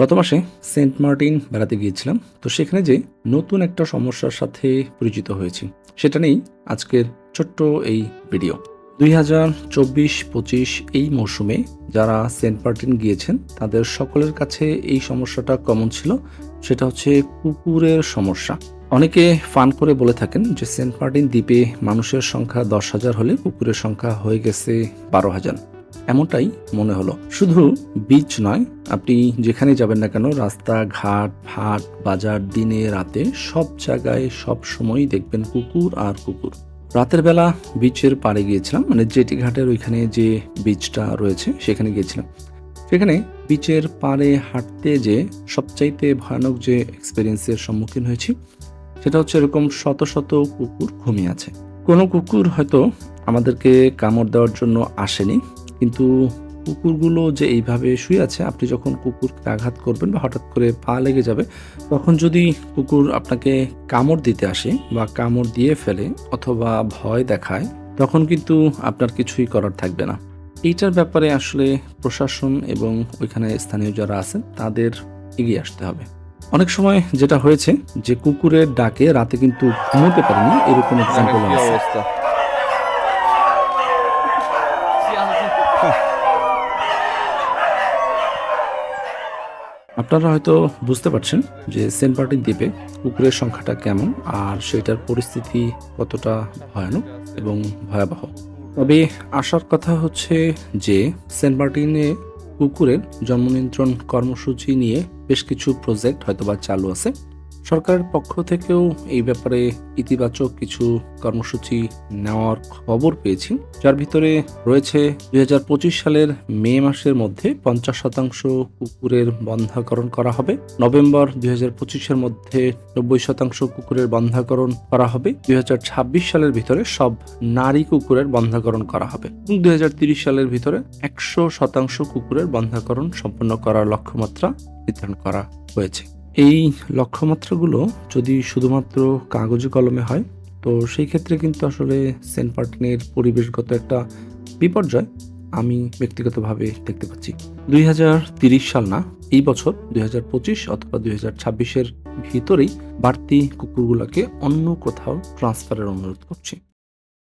গত মাসে Saint Martin বেড়াতে গিয়েছিলাম। তো সেখানে যে নতুন একটা সমস্যার সাথে পরিচিত হয়েছি, সেটা নেই আজকের ছোট্ট এই ভিডিও। দুই হাজার চব্বিশ পঁচিশ এই মৌসুমে যারা সেন্ট মার্টিন গিয়েছেন, তাদের সকলের কাছে এই সমস্যাটা কমন ছিল। সেটা হচ্ছে কুকুরের সমস্যা। অনেকে ফান করে বলে থাকেন যে সেন্ট মার্টিন দ্বীপে মানুষের সংখ্যা দশ হাজার হলে কুকুরের সংখ্যা হয়ে গেছে বারো হাজার। এমনটাই মনে হলো। শুধু বিচ নয়, আপনি যেখানে যাবেন না কেন রাস্তা ঘাট হাট, বাজার, দিনে, রাতে সব জায়গায় সব সময় দেখবেন কুকুর আর কুকুর। রাতের বেলা বিচের পাড়ে গিয়েছিলাম মানে জেটি ঘাটের ওইখানে যে বিচটা রয়েছে, সেখানে গিয়েছিলাম। সেখানে বিচের পাড়ে হাঁটতে যে সবচাইতে ভয়ানক যে এক্সপিরিয়েন্সের সম্মুখীন হয়েছি, সেটা হচ্ছে এরকম শত শত কুকুর ঘুমিয়ে আছে। কোনো কুকুর হয়তো আমাদেরকে কামড় দেওয়ার জন্য আসেনি কিন্তু কুকুরগুলো যে এইভাবে শুয়ে আছে আপনি যখন কুকুরকে আঘাত করবেন বা হঠাৎ করে পা লেগে যাবে তখন যদি কুকুর আপনাকে কামড় দিতে আসে বা কামড় দিয়ে ফেলে অথবা ভয় দেখায় তখন কিন্তু আপনার কিছুই করার থাকবে না। এইটার ব্যাপারে আসলে প্রশাসন এবং ওইখানে স্থানীয় যারা আছেন তাদের এগিয়ে আসতে হবে। অনেক সময় যেটা হয়েছে যে কুকুরের ডাকে রাতে কিন্তু ঘুমোতে পারেনি এরকম এক্সাম্পল কি আছে। আপনারা হয়তো বুঝতে পারছেন যে সেন্ট মার্টিন দ্বীপে কুকুরের সংখ্যাটা কেমন আর সেটার পরিস্থিতি কতটা ভয়ানক এবং ভয়াবহ। তবে আসার কথা হচ্ছে যে সেন্ট মার্টিনে কুকুরের জন্ম নিয়ন্ত্রণ কর্মসূচি নিয়ে বেশ কিছু প্রজেক্ট হয়তোবা চালু আছে। সরকারের পক্ষ থেকেও এই ব্যাপারে ইতিবাচক কিছু কর্মসূচি নেওয়ার খবর পেয়েছি। যার ভিতরে রয়েছে দুই হাজার পঁচিশ সালের মে মাসের মধ্যে পঞ্চাশ শতাংশ কুকুরের বন্ধাকরণ করা হবে। নভেম্বর দুই এর মধ্যে নব্বই শতাংশ কুকুরের বন্ধাকরণ করা হবে। দুই হাজার ছাব্বিশ সালের ভিতরে সব নারী কুকুরের বন্ধাকরণ করা হবে। এবং দুই সালের ভিতরে একশো শতাংশ কুকুরের বন্ধাকরণ সম্পন্ন করার লক্ষ্যমাত্রা নির্ধারণ করা হয়েছে। এই লক্ষ্যমাত্রাগুলো যদি শুধুমাত্র কাগজে কলমে হয়, তো সেই ক্ষেত্রে কিন্তু আসলে সেন্ট মার্টিনের পরিবেশগত একটা বিপর্যয় আমি ব্যক্তিগতভাবে দেখতে পাচ্ছি। দুই সাল না, এই বছর দু হাজার পঁচিশ অথবা দুই হাজার ভিতরেই বাড়তি কুকুরগুলোকে অন্য কোথাও ট্রান্সফারের অনুরোধ করছি।